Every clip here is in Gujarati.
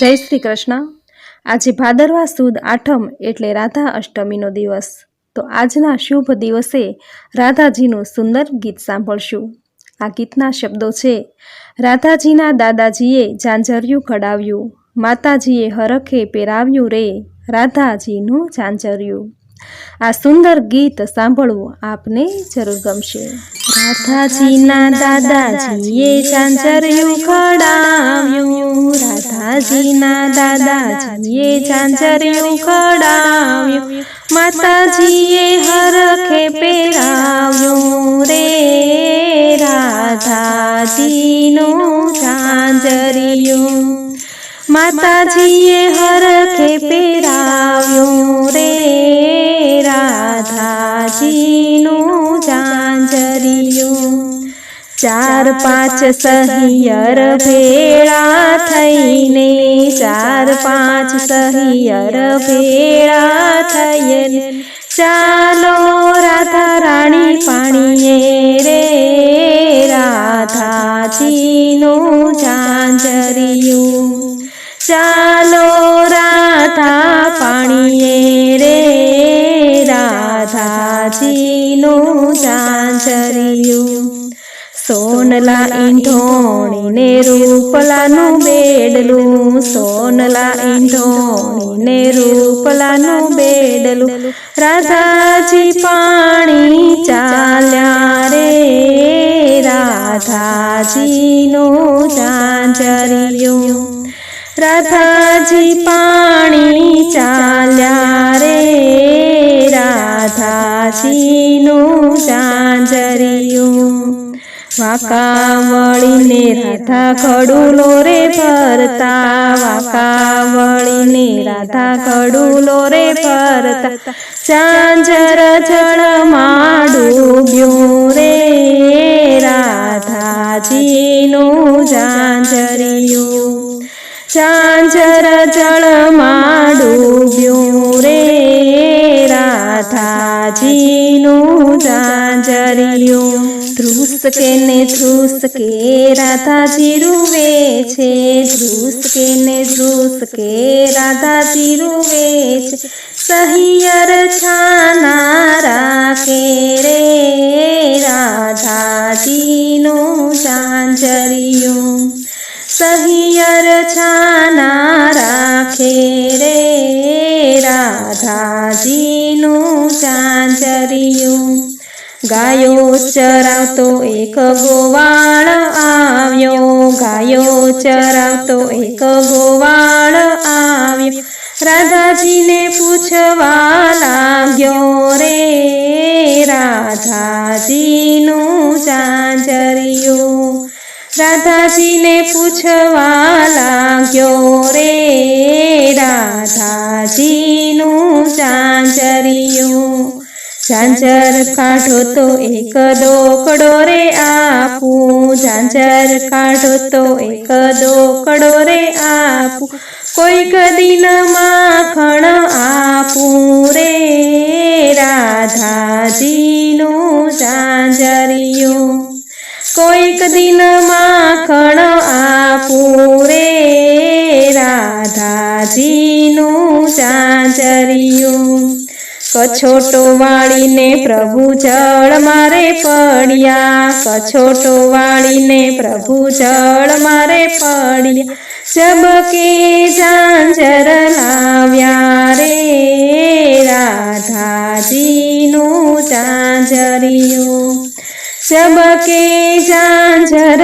જય શ્રી કૃષ્ણ. આજે ભાદરવા સુદ આઠમ એટલે રાધા અષ્ટમીનો દિવસ. તો આજના શુભ દિવસે રાધાજીનું સુંદર ગીત સાંભળશું. આ ગીતના શબ્દો છે, રાધાજીના દાદાજીએ ઝાંઝરિયું ખડાવ્યું. માતાજીએ હરખે પહેરાવ્યું રે. રાધાજીનું ઝાંઝરિયું. આ સુંદર ગીત સાંભળવું આપને જરૂર ગમશે. રાધાજીના દાદાજીએ ચાંચર્યું ખડાવ્યું. રાધાજીના દાદાજીએ ચાંચર્યું ખડાવ્યું. માતાજીએ હરખે પહેરાવ્યું. રે રાધાજીનું ઝાંઝરિયું માતાજીએ હરખે પહેરાવ્યું રે રાધાજીનું જાંજરિયું ચાર પાંચ સહિયર ભેળા થઈને, ચાર પાંચ સહિયર ભેળા થઈને, ચાલો રાધા રાણી પાણીએ રે ઝાંઝરિયું, સોનલા ઈંઢોણીને રૂપલાનું બેડલું સોનલા ઈંઢોણીને રૂપલાનું બેડલું રાધાજી પાણી ચાલ્યા રે, રાધાજીનું ઝાંઝરિયું. રાધાજી પાણી ચાલ્યા રે રાધાજીનું ઝાંઝરિયું વાકા વળીને રાધા ખડુલો રે ફરતા. વાકા વળીને રાધા ખડુલો રે ફરતા. ચાંજર જળમાં ડૂબ્યું રે રાધાજીનું ઝાંઝરિયું ચાંજર રાધાજીનું જાંજરિયું ધ્રુસકે ને ધ્રુસકે રાધાજી રૂવે છે ધ્રુસકે ને ધ્રુસકે રાધાજી રૂવે છે સહિયર છાના રાખે રે રાધાજીનું રાધાજીનું ચાંચરિયું. ગાયો ચરાવતો એક ગોવાળ આવ્યો. ગાયો ચરાવતો એક ગોવાળ આવ્યો. રાધાજીને પૂછવા લાગ્યો, રે રાધાજીનું ચાંચરિયું. રાધાજીને પૂછવા લાગ્યો રાધાજીનું ચાંચરિયું ઝાંઝર કાઢો તો એક દોકડો રે આપું. ઝાંઝર કાઢો તો એક દોકડો રે આપું. કોઈક દિન માખણ આપું રે રાધાજીનું ઝાંઝરિયું કછોટો વાળીને પ્રભુ જળ મારે પડ્યા કછોટો વાળીને પ્રભુ જળ મારે પડ્યા જબકે ઝાંઝર લાવ્યા રે રાધાજીનું ઝાંઝરિયું જબકે ઝાંઝર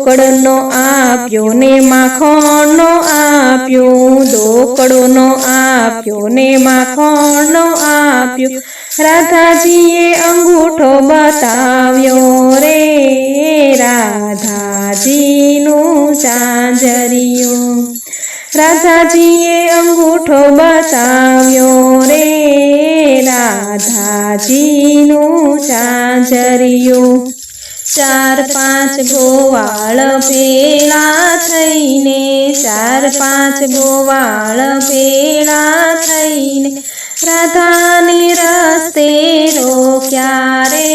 દોકડનો આપ્યો ને માખણનો આપ્યો, દોકડોનો આપ્યો ને માખણનો આપ્યો. રાધાજીએ અંગૂઠો બતાવ્યો રે, રાધાજીનું ઝાંઝરિયું રાધાજીએ અંગૂઠો બતાવ્યો રે, રાધાજીનું ઝાંઝરિયું ચાર પાંચ ગોવાળ ભેળા થઈને, ચાર પાંચ ગોવાળ ભેળા થઈને રાધાને રસ્તે રોક્યા રે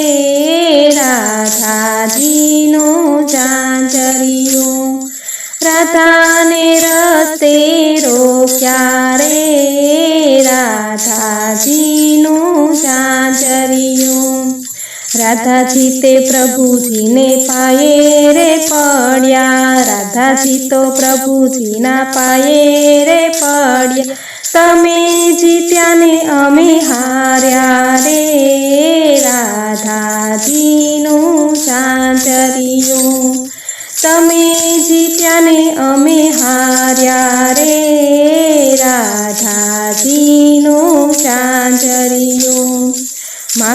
રાધાજીનું ચાંચરિયું રાધાને રસ્તે રાધાજી તે પ્રભુજીને પાયે રે પડ્યા. રાધાજી તો પ્રભુજીના પાયે રે પડ્યા. તમે જીત્યા ને અમે હાર્યા રે. રાધાજીનું ચાંચરિયું. તમે જીત્યા ને અમે હાર્યા રે.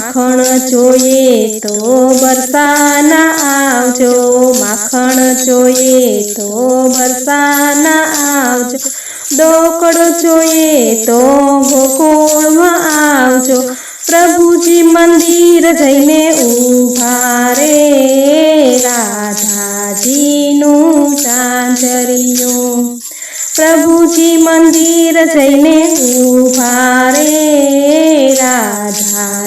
માખણ જોઈએ તો બરસાના આવજો, માખણ જોઈએ તો બરસાના આવજો ડોકડો જોઈએ તો ગોકુળમાં આવજો, પ્રભુજી મંદિર જઈને ઊભા રે, રાધાજીનું ચાંચરિયું પ્રભુજી મંદિર જઈને ઊભા રે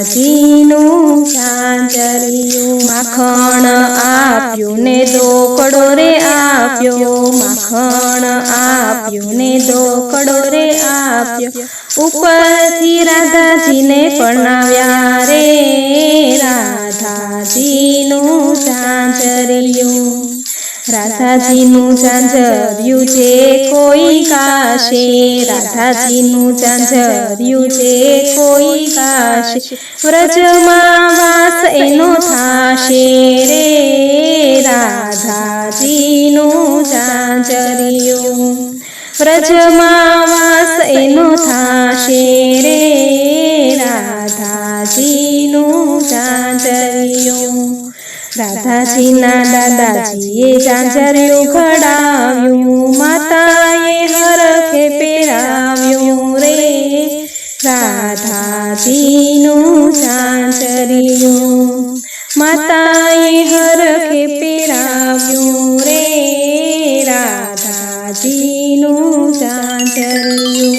રાધાજીનું ચાંચરિયું માખણ આપ્યું ને દોકડો રે આપ્યો, માખણ આપ્યું ને દોકડો રે આપ્યો. ઉપરથી રાધાજીને પરણાવ્યા રે, રાધાજીનું ચાંચરિયું રાધાજીનું ચાંચર્યું છે કોઈ કાશે. રાધાજીનું ચાંચર્યું છે કોઈ કાશે. વ્રજમાં વાસ એનો થાશે રે. રાધાજીનું ચાંચર્યું વ્રજમાં વાસ એનો થાશે રે. રાધાજીનું ચાંચર્યું રાધાજીના દાદાજીએ ચાંચર્યું ખડાવ્યું, માતાએ હરખે પહેરાવ્યું રે. રાધાજીનું ચાંચર્યું માતાએ હરખે પહેરાવ્યું રે. રાધાજીનું ચાંચર્યું